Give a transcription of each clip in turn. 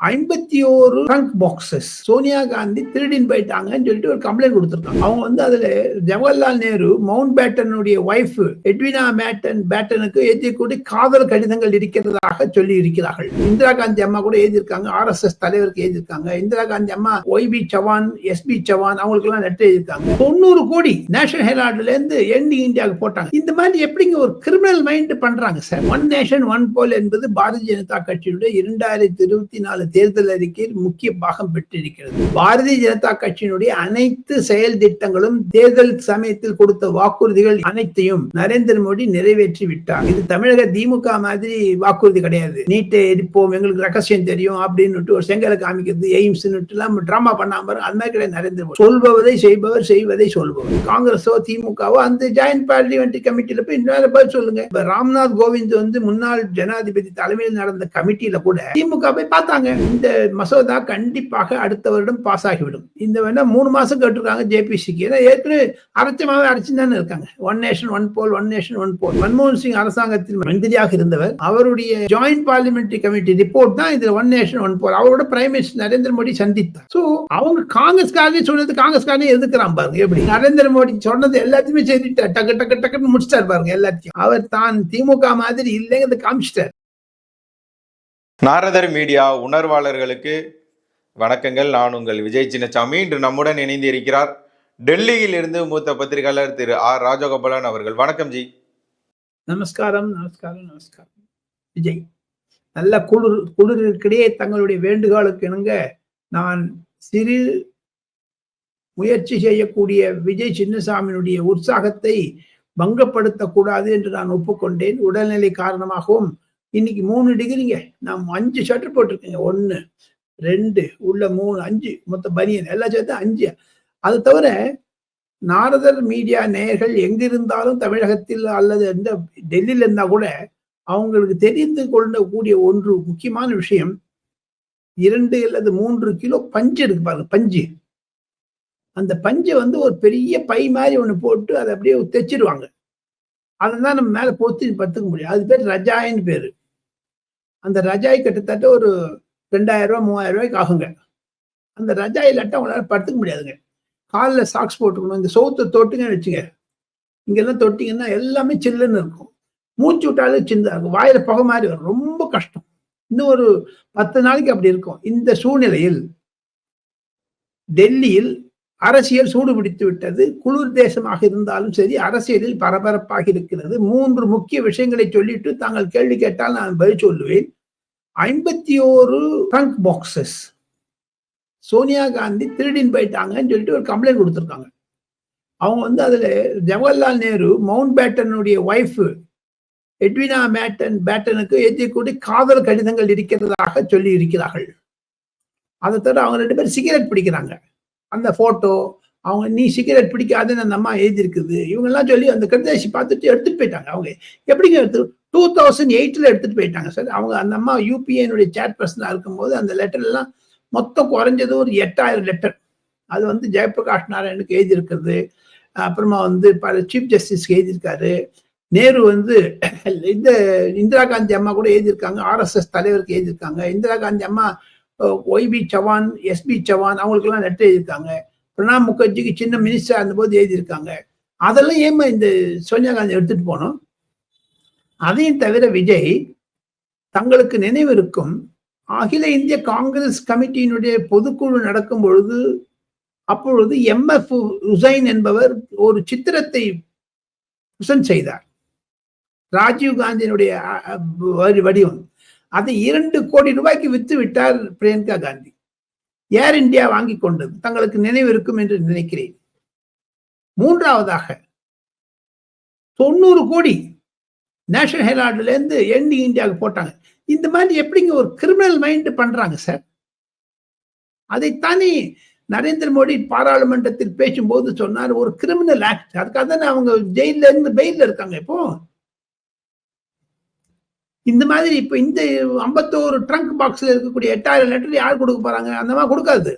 ஐம்பத்தி ஓரு trunk boxes Sonia Gandhi திருடின் போயிட்டாங்கன்னு சொல்லிட்டு ஒரு கம்ப்ளைண்ட் கொடுத்துருக்காங்க. அவங்க வந்து அதுல ஜவஹர்லால் நேரு மவுண்ட் பேட்டனுடைய ஒய்ஃப் எட்வினா மேட்டன் பேட்டனுக்கு எழுதிக்கூடிய காதல் கடிதங்கள் இருக்கிறதாக சொல்லி இருக்கிறார்கள். இந்திரா காந்தி அம்மா கூட எழுதியிருக்காங்க ஆர் எஸ் எஸ் தலைவருக்கு எழுதியிருக்காங்க. இந்திரா காந்தி அம்மா Y B Chavan S B Chavan அவங்களுக்கு எல்லாம் லெட்டர் எழுதியிருக்காங்க. தொண்ணூறு கோடி நேஷனல் ஹெரால்டுல இருந்து எண்டி இந்தியாவுக்கு போட்டாங்க. இந்த மாதிரி எப்படிங்க ஒரு கிரிமினல் மைண்ட் பண்றாங்க sir? One nation one poll என்பது பாரதிய ஜனதா கட்சியுடைய இரண்டாயிரத்தி இருபத்தி நாலு தேர்தல் அறிக்கையில் முக்கிய பாகம் பெற்றிருக்கிறது. பாரதிய ஜனதா கட்சியினுடைய அனைத்து செயல் திட்டங்களும் தேர்தல் சமயத்தில் கொடுத்த வாக்குறுதிகள் அனைத்தையும் நரேந்திர மோடி நிறைவேற்றி விட்டார். இது தமிழக திமுக மாதிரி வாக்குறுதி கிடையாது. நீட்டை எரிப்போம் எங்களுக்கு ரகசியம் தெரியும் அப்படின்னு ஒரு செங்கலை காமிக்கிறது எய்ம்ஸ் எல்லாம் டிராமா பண்ணாம அது மாதிரி கிடையாது நரேந்திர மோடி. சொல்பவதை செய்பவர் செய்வதை சொல்பவர். காங்கிரஸோ திமுகவோ அந்த ஜாயிண்ட் பார்லிமெண்ட் கமிட்டியில போய் இன்னொரு பதில் சொல்லுங்க. ராம்நாத் கோவிந்த் வந்து முன்னாள் ஜனாதிபதி தலைமையில் நடந்த கமிட்டியில கூட திமுக போய் பார்த்தாங்க. இந்த மசோதா கண்டிப்பாக அடுத்த வருடம் பாஸ் ஆகிவிடும். இந்த வேணா மூணு மாசம் கேட்டிருக்காங்க ஜேபிசிக்கு ஏன்னா ஏற்கனவே அரைச்சமாவே அரைச்சு தானே இருக்காங்க. One nation one poll one nation one poll மன்மோகன் சிங் அரசாங்கத்தில் மந்திரியாக இருந்தவர். அவருடைய ஜாயிண்ட் பார்லிமெண்டரி கமிட்டி ரிப்போர்ட் தான் இதுல ஒன் நேஷன் ஒன் போல் அவரோட பிரைம் மினிஸ்டர் நரேந்திர மோடி சந்தித்தார். சோ அவங்க காங்கிரஸ்காரே சொன்னது காங்கிரஸ்காரனே எதுக்குறான் பாருங்க எப்படி? நரேந்திர மோடி சொன்னது எல்லாத்தையுமே செய்துட்டார் டக்கு டக்கு டக்குன்னு முடிச்சிட்டார் பாருங்க எல்லாத்தையும். அவர் தான் திமுக மாதிரி இல்லைங்கிறது காமிச்சிட்டார். நாரதர் மீடியா உணர்வாளர்களுக்கு வணக்கங்கள். நான் உங்கள் விஜய் சின்னசாமி. இன்று நம்முடன் இணைந்து இருக்கிறார் டெல்லியில் இருந்து மூத்த பத்திரிகையாளர் திரு ஆர் ராஜகோபாலன் அவர்கள். வணக்கம் ஜி. நமஸ்காரம் நமஸ்காரம் நமஸ்காரம். விஜய் நல்ல குளிர் குளிருக்கிடையே தங்களுடைய வேண்டுகோளுக்கு இணங்க நான் சிறு முயற்சி செய்யக்கூடிய விஜய் சின்னசாமியினுடைய உற்சாகத்தை பங்கப்படுத்தக்கூடாது என்று நான் ஒப்புக்கொண்டேன். உடல்நிலை காரணமாகவும் இன்னைக்கு மூணு டிகிரிங்க நான் அஞ்சு ஷட்டர் போட்டிருக்கேங்க. ஒன்று ரெண்டு உள்ள மூணு அஞ்சு மொத்த பனியன் எல்லாம் சேர்த்து அஞ்சு. அது தவிர நாரதர் மீடியா நேயர்கள் எங்கிருந்தாலும் தமிழகத்தில் அல்லது எந்த டெல்லியில் இருந்தா கூட அவங்களுக்கு தெரிந்து கொள்ளக்கூடிய ஒன்று முக்கியமான விஷயம் இரண்டு அல்லது மூன்று கிலோ பஞ்சு இருக்கு பாருங்க பஞ்சு. அந்த பஞ்சை வந்து ஒரு பெரிய பை மாதிரி ஒன்று போட்டு அதை அப்படியே தைச்சிருவாங்க அதை தான் நம்ம மேலே பொத்தி பத்துக்க முடியும் அது பேர் ரஜாயின்னு பேர். அந்த ரஜாய் கிட்டத்தட்ட ஒரு ரெண்டாயிரம் ரூபா மூவாயிரம் ரூபாய்க்கு ஆகுங்க. அந்த ரஜாய் இல்லாட்டா உங்களால் படுத்துக்க முடியாதுங்க. காலில் சாக்ஸ் போட்டுக்கணும். இந்த சோத்தை தொட்டுங்கன்னு வச்சுங்க. இங்கெல்லாம் தொட்டிங்கன்னா எல்லாமே சில்லுன்னு இருக்கும். மூச்சு விட்டாலும் சின்னதாக இருக்கும் வாயில புகை மாதிரி வரும். ரொம்ப கஷ்டம். இன்னும் ஒரு பத்து நாளைக்கு அப்படி இருக்கும். இந்த சூழ்நிலையில் டெல்லியில் அரசியல் சூடு பிடித்து விட்டது குளிர் தேசமாக இருந்தாலும் சரி அரசியலில் பரபரப்பாக இருக்கிறது. மூன்று முக்கிய விஷயங்களை சொல்லிட்டு தாங்கள் கேள்வி கேட்டால் நான் பதில் சொல்லுவேன். ஐம்பத்தி ஓரு ட்ரங்க் பாக்ஸஸ் சோனியா காந்தி திருடின் போயிட்டாங்கன்னு சொல்லிட்டு ஒரு கம்ப்ளைண்ட் கொடுத்துருக்காங்க. அவங்க வந்து அதில் ஜவஹர்லால் நேரு மவுண்ட் பேட்டனுடைய ஒய்ஃப் எட்வினா மேட்டன் பேட்டனுக்கு எழுதிக்கூடிய காதல் கடிதங்கள் இருக்கிறதாக சொல்லி இருக்கிறார்கள். அதை தவிர அவங்க ரெண்டு பேரும் சிகரெட் பிடிக்கிறாங்க. அந்த ஃபோட்டோ அவங்க நீ சிகரெட் பிடிக்காதுன்னு அந்த அம்மா எழுதியிருக்குது. இவங்கெல்லாம் சொல்லி அந்த கடிதாசி பார்த்துட்டு எடுத்துகிட்டு போயிட்டாங்க. அவங்க எப்படிங்க எடுத்து டூ தௌசண்ட் எயிட்டில் எடுத்துட்டு போயிட்டாங்க சார். அவங்க அந்த அம்மா யூபிஐனுடைய சேர்பர்சனாக இருக்கும்போது அந்த லெட்டர் எல்லாம் மொத்தம் குறைஞ்சது ஒரு எட்டாயிரம் லெட்டர் அது வந்து ஜெயபிரகாஷ் நாராயணுக்கு எழுதியிருக்கிறது. அப்புறமா வந்து பல சீஃப் ஜஸ்டிஸ்க்கு எழுதியிருக்காரு. நேரு வந்து இந்த இந்திரா காந்தி அம்மா கூட எழுதியிருக்காங்க. ஆர்எஸ்எஸ் தலைவருக்கு எழுதியிருக்காங்க. இந்திரா காந்தி அம்மா Y B Chavan S B Chavan அவங்களுக்கெல்லாம் லெட்டர் எழுதியிருக்காங்க. பிரணாப் முகர்ஜிக்கு சின்ன மினிஸ்டர் இருந்தபோது எழுதியிருக்காங்க. அதெல்லாம் ஏமா இந்த சோனியா காந்தி எடுத்துட்டு போனோம்? அதையும் தவிர விஜய் தங்களுக்கு நினைவு இருக்கும் அகில இந்திய காங்கிரஸ் கமிட்டியினுடைய பொதுக்குழு நடக்கும் பொழுது அப்பொழுது எம் எஃப் ஹுசைன் என்பவர் ஒரு சித்திரத்தை பிரசன்ட் செய்தார். ராஜீவ் காந்தியினுடைய வடிவம். அதை இரண்டு கோடி ரூபாய்க்கு வித்து விட்டார் பிரியங்கா காந்தி. ஏர் இந்தியா வாங்கி கொண்டது தங்களுக்கு நினைவு இருக்கும் என்று நினைக்கிறேன். மூன்றாவதாக தொண்ணூறு கோடி நேஷனல் ஹெரால்டுல இருந்து எண்டி இந்தியாவுக்கு போட்டாங்க. இந்த மாதிரி எப்படிங்க ஒரு கிரிமினல் மைண்ட் பண்றாங்க சார் அதைத்தானே நரேந்திர மோடி பாராளுமன்றத்தில் பேசும்போது சொன்னார் ஒரு கிரிமினல் ஆக்ட் அதுக்காக தானே அவங்க ஜெயில இருந்து பெயில இருக்காங்க இப்போ? இந்த மாதிரி இப்போ இந்த ஐம்பத்தோரு ட்ரங்க் பாக்ஸில் இருக்கக்கூடிய எட்டாயிரம் லெட்டர் யார் கொடுக்க போகிறாங்க அந்த மாதிரி கொடுக்காது.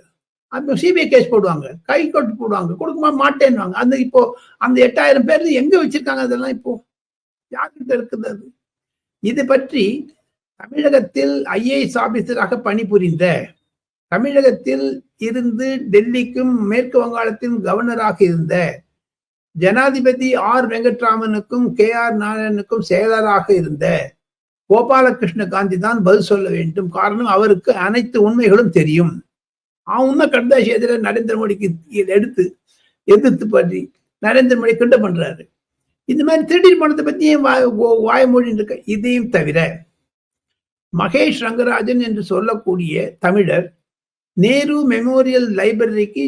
அந்த சிபிஐ கேஸ் போடுவாங்க. கை கொட்டு போடுவாங்க. கொடுக்குமா? மாட்டேன்னுவாங்க. அந்த இப்போ அந்த எட்டாயிரம் பேர் எங்கே வச்சிருக்காங்க அதெல்லாம் இப்போ? யார்கிட்ட இருக்குது? அது இது பற்றி தமிழகத்தில் ஐஏஎஸ் ஆபீசராக பணிபுரிந்த தமிழகத்தில் இருந்து டெல்லிக்கும் மேற்கு வங்காளத்தின் கவர்னராக இருந்த ஜனாதிபதி ஆர் வெங்கட்ராமனுக்கும் கே ஆர் நாராயணனுக்கும் செயலராக இருந்த கோபாலகிருஷ்ண காந்தி தான் பதில் சொல்ல வேண்டும். காரணம் அவருக்கு அனைத்து உண்மைகளும் தெரியும். அவன் கடைசி எதிர நரேந்திர மோடிக்கு எடுத்து எதிர்த்து பற்றி நரேந்திர மோடி கிண்ட பண்றாரு. இந்த மாதிரி திருடீர் பணத்தை பத்தியும் வாய்மொழி இருக்க? இதையும் தவிர மகேஷ் ரங்கராஜன் என்று சொல்லக்கூடிய தமிழர் நேரு மெமோரியல் லைப்ரரிக்கு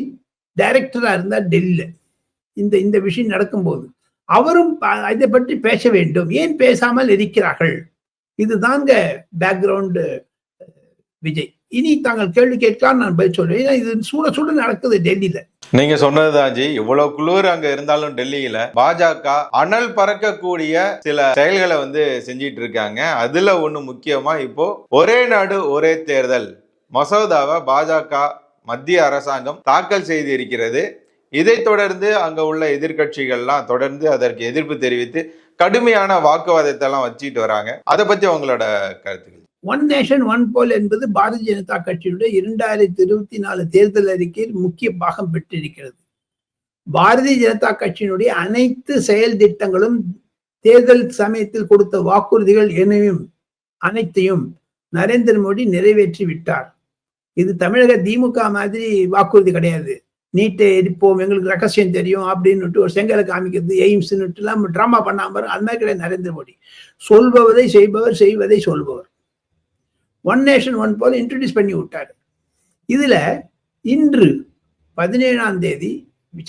டைரக்டரா இருந்தார் டெல்லியில இந்த இந்த விஷயம் நடக்கும்போது. அவரும் இதை பற்றி பேச வேண்டும். ஏன் பேசாமல் இருக்கிறார்கள்? இதுதாங்க பேக்ரவுண்டு விஜய். இனி தாங்கள் கேள்வி கேட்கலாம் நான் பதில் சொல்றேன். இது சூட சூட நடக்குது டெல்லியில. நீங்க சொன்னதுதான் ஜி இவ்வளவு குளிர் அங்க இருந்தாலும் டெல்லியில. பாஜக அனல் பறக்கக்கூடிய சில செயல்களை வந்து செஞ்சிட்டு இருக்காங்க அதுல ஒண்ணு முக்கியமா இப்போ ஒரே நாடு ஒரே தேர்தல். மசோதாவை பாஜக மத்திய அரசாங்கம் தாக்கல் செய்து இருக்கிறது இதை தொடர்ந்து அங்க உள்ள எதிர்கட்சிகள்லாம் தொடர்ந்து அதற்கு எதிர்ப்பு தெரிவித்து கடுமையான வாக்குவாதத்தை எல்லாம் வச்சுட்டு வராங்க. அதை பத்தி அவங்களோட கருத்துக்கள்? ஒன் நேஷன் ஒன் போல் என்பது பாரதிய ஜனதா கட்சியுடைய இரண்டாயிரத்தி இருபத்தி நாலு தேர்தல் அறிக்கையில் முக்கிய பாகம் பெற்றிருக்கிறது. பாரதிய ஜனதா கட்சியினுடைய அனைத்து செயல் திட்டங்களும் தேர்தல் சமயத்தில் கொடுத்த வாக்குறுதிகள் எனவும் அனைத்தையும் நரேந்திர மோடி நிறைவேற்றி விட்டார் இது தமிழக திமுக மாதிரி வாக்குறுதி கிடையாது. நீட்டை எரிப்போம் எங்களுக்கு ரகசியம் தெரியும் அப்படின்னுட்டு ஒரு செங்கலை காமிக்கிறது எய்ம்ஸ்னுட்டு எல்லாம் ட்ராமா பண்ணாம அது மாதிரி கிடையாது நரேந்திர மோடி. சொல்பவதை செய்பவர் செய்வதை சொல்பவர். One nation one poll introduce பண்ணி விட்டார். இதுல இன்று பதினேழாம் தேதி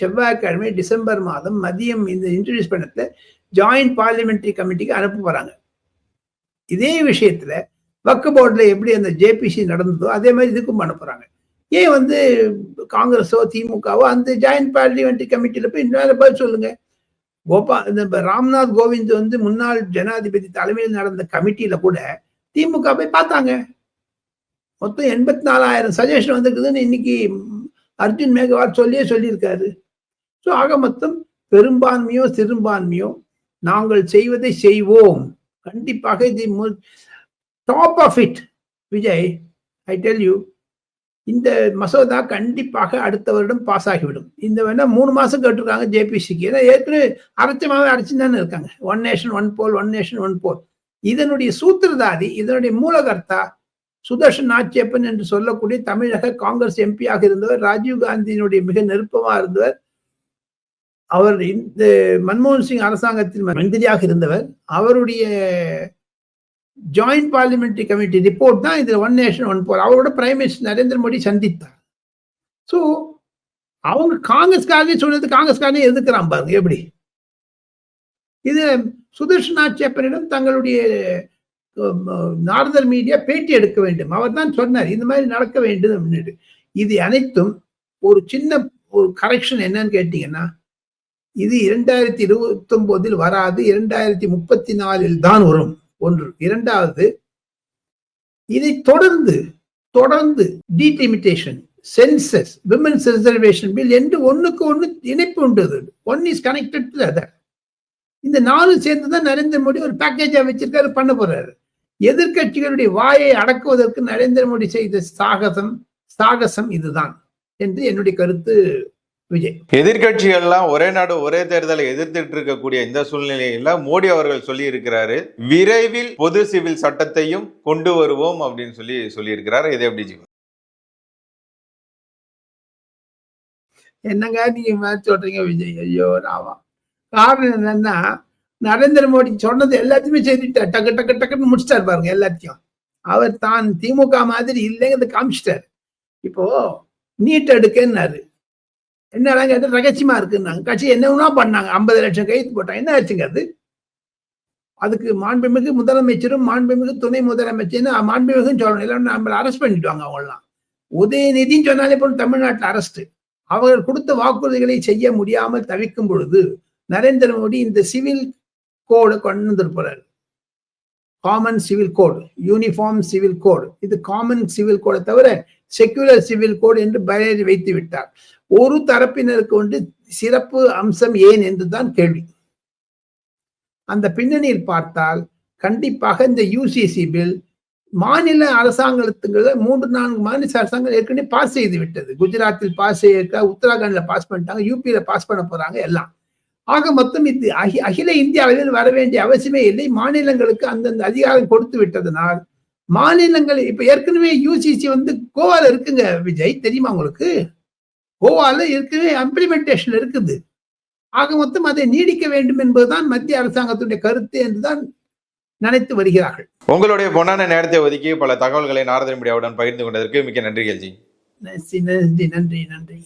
செவ்வாய்க்கிழமை டிசம்பர் மாதம் மதியம் இந்த இன்ட்ரடியூஸ் பண்ணத்தை ஜாயிண்ட் பார்லிமெண்ட்ரி கமிட்டிக்கு அனுப்ப போறாங்க. இதே விஷயத்துல வக்கு போர்டில் எப்படி அந்த ஜேபிசி நடந்ததோ அதே மாதிரி இதுக்கும் அனுப்புறாங்க. ஏன் வந்து காங்கிரஸோ திமுகவோ அந்த ஜாயிண்ட் பார்லிமெண்டரி கமிட்டியில போய் இன்னும் பதில் சொல்லுங்க. கோபா இந்த ராம்நாத் கோவிந்த் வந்து முன்னாள் ஜனாதிபதி தலைமையில் நடந்த கமிட்டியில கூட திமுக போய் பார்த்தாங்க. மொத்தம் எண்பத்தி நாலாயிரம் சஜஷன் வந்திருக்குதுன்னு இன்னைக்கு அர்ஜுன் மேகவால் சொல்லியே சொல்லியிருக்காரு. ஸோ ஆக மொத்தம் பெரும்பான்மையோ சிறுபான்மையோ நாங்கள் செய்வதை செய்வோம். கண்டிப்பாக இது top of it Vijay I tell you இந்த மசோதா கண்டிப்பாக அடுத்த வருடம் பாஸ் ஆகிவிடும். இந்த வேணா மூணு மாசம் கேட்டிருக்காங்க ஜேபிசிக்கு ஏன்னா ஏற்கனவே அரைச்சமாவே அரைச்சு தானே இருக்காங்க. One nation one poll one nation one poll இதனுடைய சூத்திரதாதி இதனுடைய மூலகர்த்தா சுதர்ஷன் நாச்சியப்பன் என்று சொல்லக்கூடிய தமிழக காங்கிரஸ் எம்பியாக இருந்தவர் ராஜீவ் காந்தியினுடைய மிக நெருப்பமா இருந்தவர் அவர் இந்த மன்மோகன் சிங் அரசாங்கத்தில் மந்திரியாக இருந்தவர் அவருடைய ஜாயிண்ட் பார்லிமெண்ட்ரி கமிட்டி ரிப்போர்ட் தான் இதுல ஒன் நேஷன் ஒன் போர் அவரோட பிரைம் மினிஸ்டர் நரேந்திர மோடி சந்தித்தார். ஸோ அவங்க காங்கிரஸ்காரனே சொன்னது காங்கிரஸ்காரனே எதிர்க்கிறான் பாருங்க எப்படி? இது சுதர்ஷனா ஆட்சியப்பனிடம் தங்களுடைய நார்தர் மீடியா பேட்டி எடுக்க வேண்டும். அவர் தான் சொன்னார் இந்த மாதிரி நடக்க வேண்டும் அப்படின்னு இது அனைத்தும் ஒரு சின்ன ஒரு கரெக்ஷன் என்னன்னு கேட்டீங்கன்னா இது இரண்டாயிரத்தி இருபத்தி ஒன்பதில் வராது இரண்டாயிரத்தி முப்பத்தி நாலில் தான் வரும். ஒன்று. இரண்டாவது இதை தொடர்ந்து தொடர்ந்து delimitation census women's reservation bill என்று ஒன்றுக்கு ஒன்று இணைப்பு உண்டு one is connected to other இந்த நாலு சேர்ந்து தான் நரேந்திர மோடி ஒரு பேக்கேஜா வச்சிருக்காரு பண்ண போறாரு. எதிர்கட்சிகளுடைய வாயை அடக்குவதற்கு நரேந்திர மோடி செய்த சாகசம் சாகசம் இதுதான் என்று என்னுடைய கருத்து விஜய். எதிர்கட்சிகள்லாம் ஒரே நாடு ஒரே தேர்தலை எதிர்த்துட்டு இருக்கக்கூடிய இந்த சூழ்நிலையில மோடி அவர்கள் சொல்லி இருக்கிறாரு விரைவில் பொது சிவில் சட்டத்தையும் கொண்டு வருவோம் அப்படின்னு சொல்லி சொல்லி இருக்கிறாரு இதை எப்படி என்னங்க நீங்க மேட்ச் சொல்றீங்க விஜய்? ஐயோ ராவா. காரணம் என்னன்னா நரேந்திர மோடி சொன்னது எல்லாத்தையுமே செய்துட்டார் டக்கு டக்கு டக்குன்னு முடிச்சிட்டார் பாருங்க எல்லாத்தையும். அவர் தான் திமுக மாதிரி இல்லைங்கிறத காமிச்சிட்டார். இப்போ நீட் எடுக்கன்னாரு. என்னடா கேட்டு ரகசியமா இருக்குன்னாங்க. கட்சி என்னன்னா பண்ணாங்க. ஐம்பது லட்சம் கைது போட்டாங்க. என்ன ஆச்சுங்க அது? அதுக்கு மாண்புமிகு முதலமைச்சரும் மாண்புமிகு துணை முதலமைச்சர்னு மாண்புமிகுன்னு சொல்லணும். இல்லை நம்மளை அரெஸ்ட் பண்ணிடுவாங்க அவங்களாம் உதயநிதின்னு சொன்னாலே போல் தமிழ்நாட்டில் அரெஸ்ட் அவர்கள் கொடுத்த வாக்குறுதிகளை செய்ய முடியாமல் தவிக்கும் பொழுது நரேந்திர மோடி இந்த சிவில் கோடு கொண்டு வந்திருப்பார். Common civil code uniform civil code இது காமன் சிவில் கோடை தவிர செக்யூலர் சிவில் கோடு என்று பெயரை வைத்து விட்டார். ஒரு தரப்பினருக்கு வந்து சிறப்பு அம்சம் ஏன் என்றுதான் கேள்வி. அந்த பின்னணியில் பார்த்தால் கண்டிப்பாக இந்த யூசிசி பில் மாநில அரசாங்கத்துங்களை மூன்று நான்கு மாநில அரசாங்கம் ஏற்கனவே பாஸ் செய்து விட்டது. குஜராத்தில் பாஸ் செய்ய உத்தராகண்ட்ல பாஸ் பண்ணிட்டாங்க யூபியில பாஸ் பண்ண போறாங்க எல்லாம். ஆக மொத்தம் இது அகி- அகில இந்திய அளவில் வர வேண்டிய அவசியமே இல்லை. மாநிலங்களுக்கு அந்தந்த அதிகாரம் கொடுத்து விட்டதனால் மாநிலங்கள் இப்ப ஏற்கனவே யூசிசி வந்து கோவால இருக்குங்க விஜய். தெரியுமா உங்களுக்கு? கோவால ஏற்கனவே இம்ப்ளிமெண்டேஷன் இருக்குது. ஆக மொத்தம் அதை நீடிக்க வேண்டும் என்பதுதான் மத்திய அரசாங்கத்துடைய கருத்து என்றுதான் நினைத்து வருகிறார்கள். உங்களுடைய பொன்னான நேரத்தை ஒதுக்கி பல தகவல்களை நாரதன் மீடியாவுடன் பகிர்ந்து கொண்டதற்கு மிக்க நன்றி நன்றி நன்றி நன்றி.